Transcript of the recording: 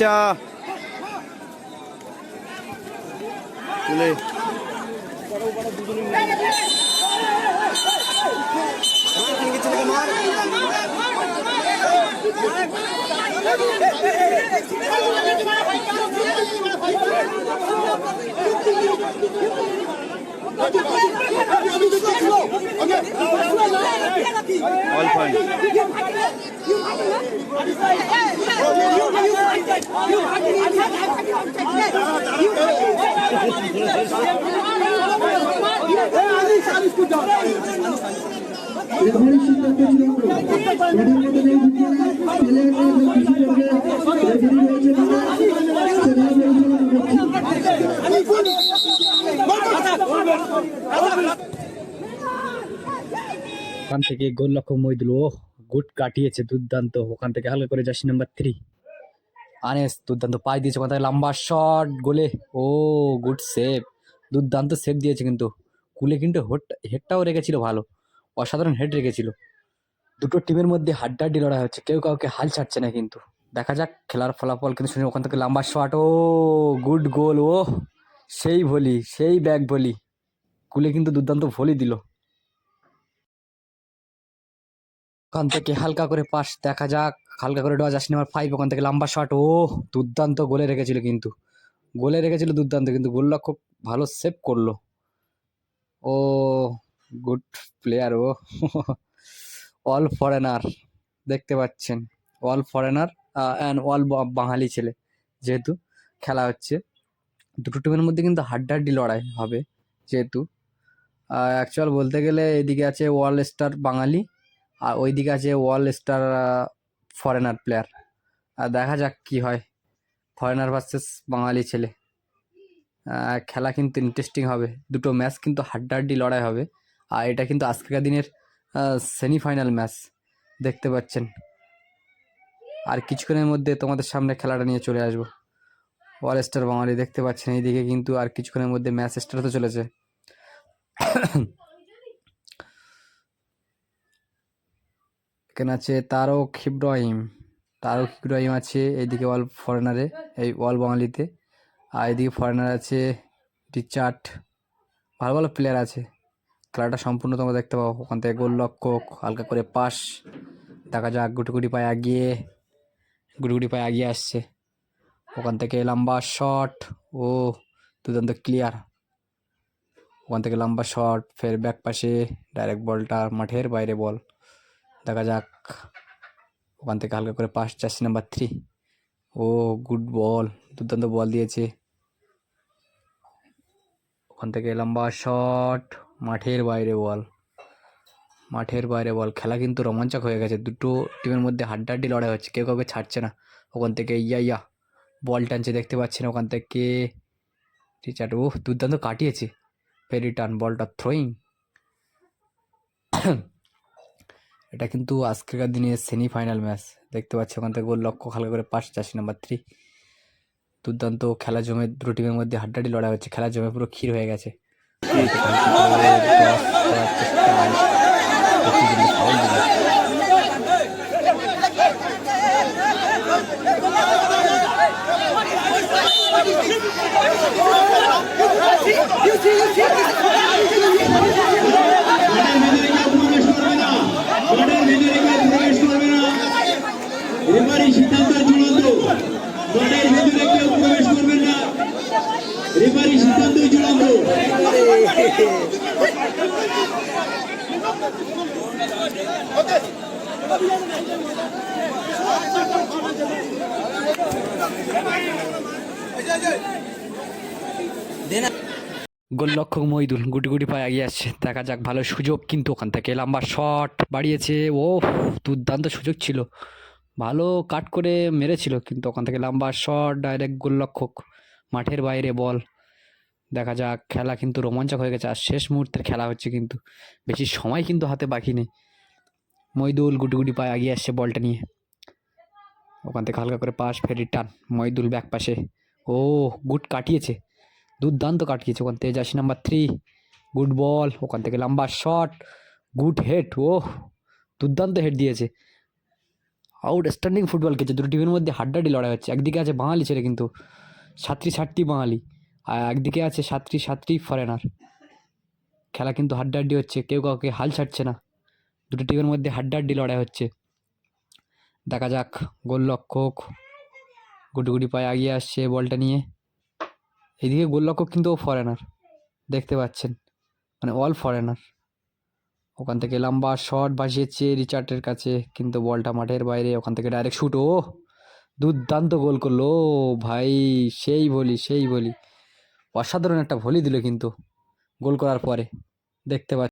পেঁচা তুলে। All point ওখান থেকে গোল লক্ষ্য মইদুল ও গুড কাটিয়েছে, দুর্দান্ত। ওখান থেকে হালকা করে যাচ্ছি নাম্বার থ্রি আনেস দুর্দান্ত পাই দিয়েছে থেকে লম্বা শট গোলে। ও গুড সেভ দুর্দান্ত সেভ দিয়েছে কিন্তু। কুলে কিন্তু হেড হেডটাও রেখেছিল ভালো। অসাধারণ হেড রেখেছিল। দুটো টিমের মধ্যে হাড্ডাহাড্ডি লড়াই হচ্ছে। কেউ কাউকে হাল ছাড়ছে না কিন্তু। দেখা যাক খেলার ফলাফল কিন্তু শুনে ওখান থেকে লম্বা শট ও গুড গোল ও সেই ভলি, সেই ব্যাক ভলি। কুলে কিন্তু দুর্দান্ত ভলি দিল। ওখান থেকে হালকা করে পাস দেখা যাক, হালকা করে ডজ আসে নাম্বার ফাইভ ওখান থেকে লম্বা শট ও দুর্দান্ত গোলে রেখেছিল কিন্তু। গোলে রেখেছিল দুর্দান্ত, কিন্তু গোলরক্ষক ভালো সেভ করল। ও গুড প্লেয়ার ও অল ফরেনার দেখতে পাচ্ছেন। All foreigner and all Bangali ছেলে, যেহেতু খেলা হচ্ছে। দুটো টিমের মধ্যে কিন্তু হাড্ডাহাড্ডি লড়াই হবে, যেহেতু। অ্যাকচুয়াল বলতে গেলে এদিকে আছে ওয়াল স্টার বাঙালি আর ওইদিকে আছে ওয়াল স্টার ফরেনার প্লেয়ার আর দেখা যাক কি হয়। ফরেনার ভার্সেস বাঙালি ছেলে। খেলা কিন্তু ইন্টারেস্টিং হবে। দুটো ম্যাচ কিন্তু হাড্ডাহাড্ডি লড়াই হবে। আর এটা কিন্তু আজকের দিনের সেমিফাইনাল ম্যাচ দেখতে পাচ্ছেন। আর কিছুক্ষণের মধ্যে তোমাদের সামনে খেলাটা নিয়ে চলে আসব। ওয়াল স্টার বাঙালি দেখতে পাচ্ছেন। এইদিকে কিন্তু আর কিছুক্ষণের মধ্যে ম্যাচ স্টার তো চলেছে। এখানে আছে তারক ইব্রাহিম। তারক ইব্রাহিম আছে এইদিকে অল ফরেনারে এই অল বাঙালিতে। আর এদিকে ফরেনার আছে রিচার্ড। ভালো ভালো প্লেয়ার আছে। খেলাটা সম্পূর্ণ তোমরা দেখতে পাবো ওখান থেকে গোল লক্ষ্যক, হালকা করে পাস দেখা যাক, গুটুগুটি পায়ে এগিয়ে গুটুগুটি পায়ে এগিয়ে আসছে। ওখান থেকে লম্বা শট ও, দুর্দান্ত ক্লিয়ার ওখান থেকে লম্বা শট ফের ব্যাক পাশে ডাইরেক্ট বলটা মাঠের বাইরে বল দেখা যাক। ওখান থেকে হালকা করে পাস চারশি number three oh good ball দুর্দান্ত বল দিয়েছে। ওখান থেকে লম্বা শট মাঠের বাইরে বল মাঠের বাইরে বল খেলা কিন্তু রোমাঞ্চক হয়ে গেছে। দুটো টিমের মধ্যে হাড্ডাহাড্ডি লড়াই হচ্ছে। কেউ কাউকে ছাড়ছে না। ওখান থেকে ইয়া ইয়া বল টানছে। দেখতে পাচ্ছেন ওখান থেকে রিচার্ড ও দুর্দান্ত কাটিয়েছে। ফের রিটার্ন বলটা থ্রোয়িং এটা কিন্তু আজকের দিনে সেমিফাইনাল ম্যাচ দেখতে পাচ্ছি ওখান থেকে গোল লক্ষ্য হালকা করে পাঁচ চাষি নাম্বার থ্রি দুর্দান্ত খেলা জমে দুটো টিমের মধ্যে হাড্ডাহাড্ডি লড়াই হচ্ছে খেলা জমে পুরো ক্ষীর হয়ে গেছে মাঠের ভেতরে কেউ প্রবেশ করবে না রেফারি সিদ্ধান্ত চূড়ান্ত। ভেতরে কেউ প্রবেশ করবে না। রেফারি চূড়ান্ত। মইদুল গুটি গুটি পায়ে এগিয়ে আসছে। দেখা যাক, ভালো সুযোগ, কিন্তু ওখান থেকে লম্বা শট বাড়িয়েছে। ও দুর্দান্ত সুযোগ ছিল। ভালো কাট করে মেরেছিল, কিন্তু ওখান থেকে লম্বা শট ডাইরেক্ট গোলরক্ষক, মাঠের বাইরে বল দেখা যাক, খেলা কিন্তু রোমাঞ্চক হয়ে গেছে। আর শেষ মুহূর্তের খেলা হচ্ছে কিন্তু, বেশি সময় কিন্তু হাতে বাকি নেই। মইদুল গুটি গুটি পায়ে এগিয়ে আসছে বলটা নিয়ে। ওখান থেকে হালকা করে পাস ফের টান। মইদুল ব্যাক পাশে। ও গুড কাটিয়েছে। দুর্দান্ত কাটিয়েছে ওখান থেকে, jersey number three good ball ওখান থেকে লম্বা শট গুড হেড ও দুর্দান্ত হেড দিয়েছে। আউটস্ট্যান্ডিং ফুটবল খেলছে। দুটো টিমের মধ্যে হাড্ডাহাড্ডি লড়াই হচ্ছে। একদিকে আছে বাঙালি ছেলে কিন্তু সাতটি সাতটি বাঙালি, আর একদিকে আছে সাতটি সাতটি ফরেনার খেলা কিন্তু হাড্ডাহাড্ডি হচ্ছে, কেউ কাউকে হাল ছাড়ছে না। দুটো টিমের মধ্যে হাড্ডাহাড্ডি লড়াই হচ্ছে। দেখা যাক গোল গোলরক্ষক গুটি পায়ে এগিয়ে আসছে বলটা নিয়ে। এদিকে গোল গোলরক্ষক কিন্তু ও ফরেনার দেখতে পাচ্ছেন। মানে অল ফরেনার ওখান থেকে লম্বা শট বাসিয়েছে রিচার্ডের কাছে, কিন্তু বলটা মাঠের বাইরে, ওখান থেকে ডাইরেক্ট শুট ও দুর্দান্ত গোল করল ভাই, সেই বলি সেই বলি। অসাধারণ একটা ভলি দিল কিন্তু গোল করার পরে। দেখতে পাচ্ছি